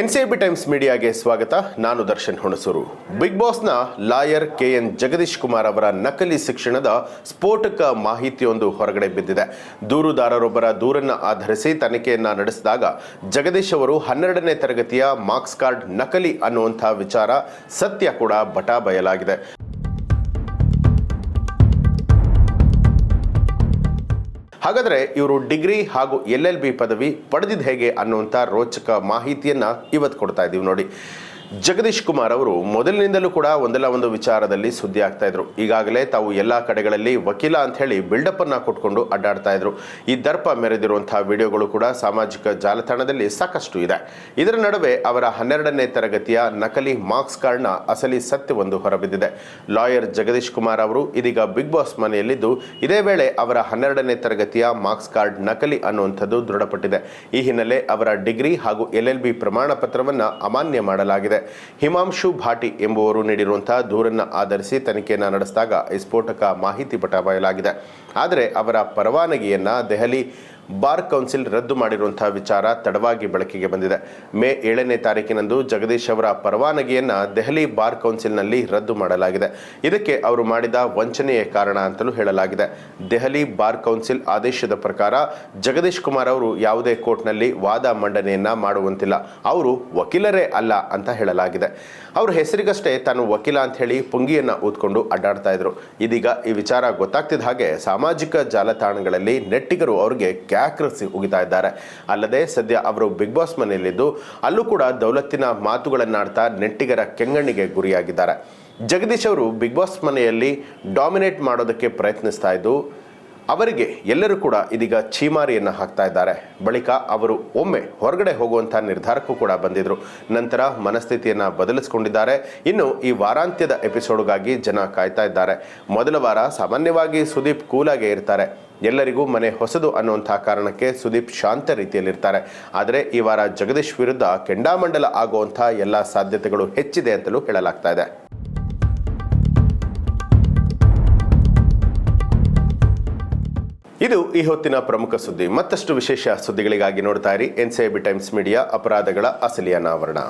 NCB times ಮೀಡಿಯಾಗೆ ಸ್ವಾಗತ. ನಾನು Darshan Hunsur. Big ಬಾಸ್ನ lawyer K N Jagadish Kumar ಅವರ ನಕಲಿ ಶಿಕ್ಷಣದ ಸ್ಫೋಟಕ ಮಾಹಿತಿಯೊಂದು ಹೊರಗಡೆ ಬಿದ್ದಿದೆ. ದೂರುದಾರರೊಬ್ಬರ ದೂರನ್ನು ಆಧರಿಸಿ ತನಿಖೆಯನ್ನು ನಡೆಸಿದಾಗ ಜಗದೀಶ್ ಅವರು ಹನ್ನೆರಡನೇ ತರಗತಿಯ ಮಾರ್ಕ್ಸ್ ಕಾರ್ಡ್ ನಕಲಿ ಅನ್ನುವಂಥ ವಿಚಾರ ಸತ್ಯ ಕೂಡ ಬಟಾ ಬಯಲಾಗಿದೆ ಹಾಗಾದರೆ ಇವರು ಡಿಗ್ರಿ ಹಾಗೂ ಎಲ್ ಎಲ್ ಬಿ ಪದವಿ ಪಡೆದಿದ್ದು ಹೇಗೆ ಅನ್ನುವಂಥ ರೋಚಕ ಮಾಹಿತಿಯನ್ನು ಇವತ್ತು ಕೊಡ್ತಾ ಇದ್ದೀವಿ ನೋಡಿ. ಜಗದೀಶ್ ಕುಮಾರ್ ಅವರು ಮೊದಲಿನಿಂದಲೂ ಕೂಡ ಒಂದಲ್ಲ ಒಂದು ವಿಚಾರದಲ್ಲಿ ಸುದ್ದಿ ಆಗ್ತಾ ಇದ್ರು. ಈಗಾಗಲೇ ತಾವು ಎಲ್ಲ ಕಡೆಗಳಲ್ಲಿ ವಕೀಲ ಅಂತ ಹೇಳಿ ಬಿಲ್ಡಪ್ ಅನ್ನ ಕೊಟ್ಕೊಂಡು ಅಡ್ಡಾಡ್ತಾ ಇದ್ರು. ಈ ದರ್ಪ ಮೆರೆದಿರುವಂತಹ ವಿಡಿಯೋಗಳು ಕೂಡ ಸಾಮಾಜಿಕ ಜಾಲತಾಣದಲ್ಲಿ ಸಾಕಷ್ಟು ಇದೆ. ಇದರ ನಡುವೆ ಅವರ ಹನ್ನೆರಡನೇ ತರಗತಿಯ ನಕಲಿ ಮಾರ್ಕ್ಸ್ ಕಾರ್ಡ್ನ ಅಸಲಿ ಸತ್ಯವೊಂದು ಹೊರಬಿದ್ದಿದೆ. ಲಾಯರ್ ಜಗದೀಶ್ ಕುಮಾರ್ ಅವರು ಇದೀಗ ಬಿಗ್ ಬಾಸ್ ಮನೆಯಲ್ಲಿದ್ದು ಇದೇ ವೇಳೆ ಅವರ ಹನ್ನೆರಡನೇ ತರಗತಿಯ ಮಾರ್ಕ್ಸ್ ಕಾರ್ಡ್ ನಕಲಿ ಅನ್ನುವಂಥದ್ದು ದೃಢಪಟ್ಟಿದೆ. ಈ ಹಿನ್ನೆಲೆ ಅವರ ಡಿಗ್ರಿ ಹಾಗೂ ಎಲ್ ಎಲ್ ಬಿ ಪ್ರಮಾಣ ಪತ್ರವನ್ನ ಅಮಾನ್ಯ ಮಾಡಲಾಗಿದೆ. ಹಿಮಾಂಶು ಭಾಟಿ ಎಂಬುವರು ನೀಡಿರುವಂತಹ ದೂರನ್ನ ಆಧರಿಸಿ ತನಿಖೆಯನ್ನು ನಡೆಸಿದಾಗ ಈ ಸ್ಫೋಟಕ ಮಾಹಿತಿ ಪಟ ಬಯಲಾಗಿದೆ. ಆದರೆ ಅವರ ಪರವಾನಗಿಯನ್ನ ದೆಹಲಿ ಬಾರ್ ಕೌನ್ಸಿಲ್ ರದ್ದು ಮಾಡಿರುವಂತಹ ವಿಚಾರ ತಡವಾಗಿ ಬೆಳಕಿಗೆ ಬಂದಿದೆ. ಮೇ ಏಳನೇ ತಾರೀಕಿನಂದು ಜಗದೀಶ್ ಅವರ ಪರವಾನಗಿಯನ್ನು ದೆಹಲಿ ಬಾರ್ ಕೌನ್ಸಿಲ್ನಲ್ಲಿ ರದ್ದು ಮಾಡಲಾಗಿದೆ. ಇದಕ್ಕೆ ಅವರು ಮಾಡಿದ ವಂಚನೆಯೇ ಕಾರಣ ಅಂತಲೂ ಹೇಳಲಾಗಿದೆ. ದೆಹಲಿ ಬಾರ್ ಕೌನ್ಸಿಲ್ ಆದೇಶದ ಪ್ರಕಾರ ಜಗದೀಶ್ ಕುಮಾರ್ ಅವರು ಯಾವುದೇ ಕೋರ್ಟ್ನಲ್ಲಿ ವಾದ ಮಂಡನೆಯನ್ನ ಮಾಡುವಂತಿಲ್ಲ. ಅವರು ವಕೀಲರೇ ಅಲ್ಲ ಅಂತ ಹೇಳಲಾಗಿದೆ. ಅವರ ಹೆಸರಿಗಷ್ಟೇ ತಾನು ವಕೀಲ ಅಂತ ಹೇಳಿ ಪುಂಗಿಯನ್ನು ಊದ್ಕೊಂಡು ಅಡ್ಡಾಡ್ತಾ ಇದ್ರು. ಇದೀಗ ಈ ವಿಚಾರ ಗೊತ್ತಾಗ್ತಿದ್ದ ಹಾಗೆ ಸಾಮಾಜಿಕ ಜಾಲತಾಣಗಳಲ್ಲಿ ನೆಟ್ಟಿಗರು ಅವರಿಗೆ ಕ್ಯಾಕ್ರಸಿ ಉಗಿತಾ ಇದ್ದಾರೆ. ಅಲ್ಲದೆ ಸದ್ಯ ಅವರು ಬಿಗ್ ಬಾಸ್ ಮನೆಯಲ್ಲಿದ್ದು ಅಲ್ಲೂ ಕೂಡ ದೌಲತ್ತಿನ ಮಾತುಗಳನ್ನಾಡ್ತಾ ನೆಟ್ಟಿಗರ ಕೆಂಗಣ್ಣಿಗೆ ಗುರಿಯಾಗಿದ್ದಾರೆ. ಜಗದೀಶ್ ಅವರು ಬಿಗ್ ಬಾಸ್ ಮನೆಯಲ್ಲಿ ಡಾಮಿನೇಟ್ ಮಾಡೋದಕ್ಕೆ ಪ್ರಯತ್ನಿಸ್ತಾ ಇದ್ದು, ಅವರಿಗೆ ಎಲ್ಲರೂ ಕೂಡ ಇದೀಗ ಛೀಮಾರಿಯನ್ನು ಹಾಕ್ತಾ ಇದ್ದಾರೆ. ಬಳಿಕ ಅವರು ಒಮ್ಮೆ ಹೊರಗಡೆ ಹೋಗುವಂಥ ನಿರ್ಧಾರಕ್ಕೂ ಕೂಡ ಬಂದಿದ್ರು. ನಂತರ ಮನಸ್ಥಿತಿಯನ್ನು ಬದಲಿಸಿಕೊಂಡಿದ್ದಾರೆ. ಇನ್ನು ಈ ವಾರಾಂತ್ಯದ ಎಪಿಸೋಡ್ಗಾಗಿ ಜನ ಕಾಯ್ತಾ ಇದ್ದಾರೆ. ಮೊದಲ ವಾರ ಸಾಮಾನ್ಯವಾಗಿ ಸುದೀಪ್ ಕೂಲಾಗೆ ಇರ್ತಾರೆ. ಎಲ್ಲರಿಗೂ ಮನೆ ಹೊಸದು ಅನ್ನುವಂತಹ ಕಾರಣಕ್ಕೆ ಸುದೀಪ್ ಶಾಂತ ರೀತಿಯಲ್ಲಿರ್ತಾರೆ. ಆದರೆ ಈ ವಾರ ಜಗದೀಶ್ ವಿರುದ್ಧ ಕೆಂಡಾಮಂಡಲ ಆಗುವಂತಹ ಎಲ್ಲ ಸಾಧ್ಯತೆಗಳು ಹೆಚ್ಚಿದೆ ಅಂತಲೂ ಹೇಳಲಾಗ್ತಾ ಇದೆ. ಇದು ಈ ಹೊತ್ತಿನ ಪ್ರಮುಖ ಸುದ್ದಿ. ಮತ್ತಷ್ಟು ವಿಶೇಷ ಸುದ್ದಿಗಳಿಗಾಗಿ ನೋಡ್ತಾ ಇರಿ. ಎನ್ ಟೈಮ್ಸ್ ಮೀಡಿಯಾ ಅಪರಾಧಗಳ ಅಸಲಿ ಅನಾವರಣ.